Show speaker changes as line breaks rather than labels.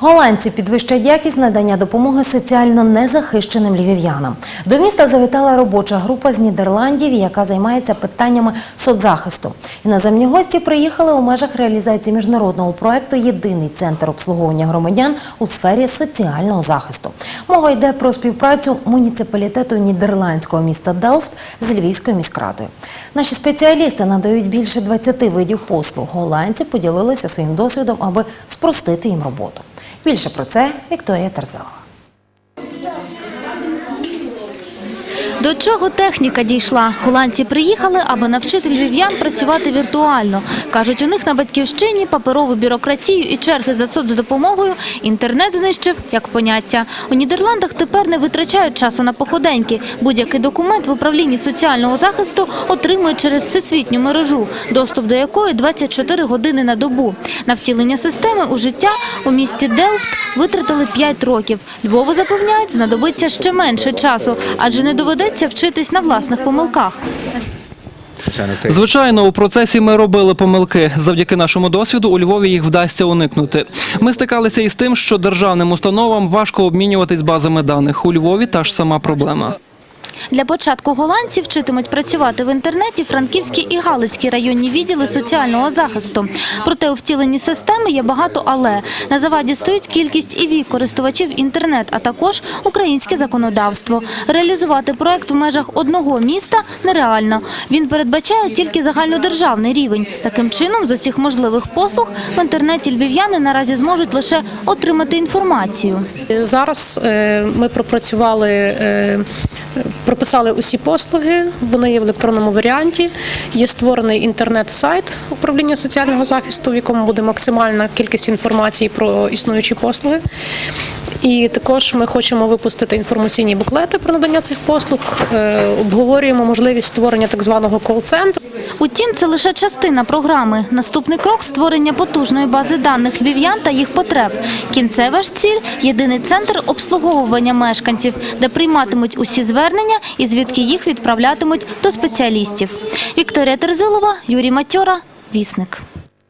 Голландці підвищать якість надання допомоги соціально незахищеним львів'янам. До міста завітала робоча група з Нідерландів, яка займається питаннями соцзахисту. Іноземні гості приїхали у межах реалізації міжнародного проекту Єдиний центр обслуговування громадян у сфері соціального захисту. Мова йде про співпрацю муніципалітету нідерландського міста Делфт з Львівською міськрадою. Наші спеціалісти надають більше 20 видів послуг. Голландці поділилися своїм досвідом, аби спростити їм роботу. Більше про це Вікторія Терзелова.
До чого техніка дійшла? Голландці приїхали, аби навчити львів'ян працювати віртуально. Кажуть, у них на батьківщині паперову бюрократію і черги за соцдопомогою інтернет знищив як поняття. У Нідерландах тепер не витрачають часу на походеньки. Будь-який документ в управлінні соціального захисту отримують через всесвітню мережу, доступ до якої 24 години на добу. На втілення системи у життя у місті Делфт витратили 5 років. Львову запевняють, знадобиться ще менше часу, адже не доведеться вчитись на власних помилках.
Звичайно, у процесі ми робили помилки. Завдяки нашому досвіду у Львові їх вдасться уникнути. Ми стикалися із тим, що державним установам важко обмінюватись базами даних. У Львові та ж сама проблема.
Для початку голландці вчитимуть працювати в інтернеті Франківські і Галицькі районні відділи соціального захисту. Проте у втіленні системи є багато але. На заваді стоїть кількість і вік користувачів інтернет, а також українське законодавство. Реалізувати проект в межах одного міста нереально. Він передбачає тільки загальнодержавний рівень. Таким чином, з усіх можливих послуг в інтернеті львів'яни наразі зможуть лише отримати інформацію.
Зараз е, ми пропрацювали, е, прописали усі послуги. Вони є в електронному варіанті. Є створений інтернет-сайт управління соціального захисту, в якому буде максимальна кількість інформації про існуючі послуги. І також ми хочемо випустити інформаційні буклети про надання цих послуг. Е, Обговорюємо можливість створення так званого кол-центру.
Утім, це лише частина програми. Наступний крок – створення потужної бази даних львів'ян та їх потреб. Кінцева ж ціль – єдиний центр обслуговування мешканців, де прийматимуть усі звернення і звідки їх відправлятимуть до спеціалістів. Вікторія Терзилова, Юрій Матьора, Вісник.